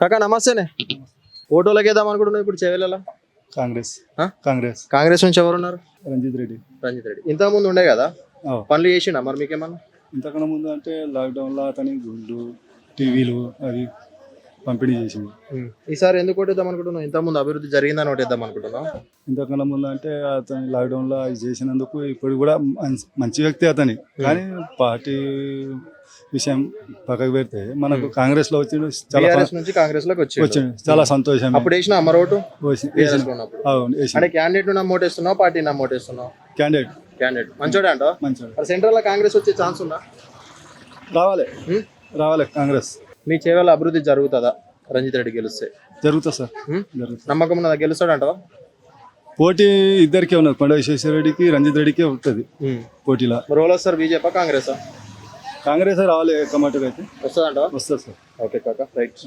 కాకా నమస్తేనే. ఓటోలకి వేద్దాం అనుకుంటున్నావు ఇప్పుడు చెవెళ్ళ కాంగ్రెస్? కాంగ్రెస్. కాంగ్రెస్ నుంచి ఎవరున్నారు? రంజిత్ రెడ్డి. రంజిత్ రెడ్డి. ఇంతకు ముందు ఉండే కదా. పనులు చేసిండా మరి మీకేమన్నా? ఇంతకన్నా ముందు అంటే లాక్డౌన్లో అతని గుండు టీవీలు అవి పంపిణీ చేసింది. ఈసారి ఎందుకు ఓటేద్దాం అనుకుంటున్నావు? ఇంత ముందు అభివృద్ధి జరిగిందని ఓటేద్దాం అనుకుంటున్నావు. ఇంతకన్నా ముందు అంటే అతని లాక్డౌన్లో అవి చేసినందుకు ఇప్పుడు కూడా మంచి- వ్యక్తి అతని. కానీ పార్టీ విషయం పక్కకు పెడితే మనకు కాంగ్రెస్లో వచ్చిండు చాలా నుంచి కాంగ్రెస్లోకి వచ్చి వచ్చిండు. చాలా సంతోషం అప్పుడు వేసిన అమర్ ఓటు? వేసి- టీఆర్ఎస్ వేసిన- లో ఉన్నప్పుడు. అవును, వేసిన. అంటే క్యాండిడేట్ నమ్మోటేస్తున్నావు పార్టీ నమ్మోటేస్తున్నావు క్యాండిడేట్ క్యాండిడేట్ మంచోడే అంటావు? మరి సెంట్రల్లో కాంగ్రెస్ వచ్చే ఛాన్స్ ఉందా? రావాలి? రావాలి కాంగ్రెస్. మీ చేవల అభివృద్ధి జరుగుతుందా? రంజిత్ రెడ్డి గెలిస్తే. జరుగుతుంది సార్? జరుగుతుంది నమ్మకం ఉన్నదా? గెలుస్తాడంటావా? పోటీ ఇద్దరికే ఉన్నది. కొండ విశ్వేశ్వర రెడ్డికి రంజిత్ రెడ్డికి ఉంటుంది పోటీలో. మరి ఎవరు వస్తారు బీజేపీ కాంగ్రెస్ కాంగ్రెస్ రావాలి కమాటగా అయితే. వస్తుందంటావా? వస్తుంది సార్. ఓకే కాకా రైట్.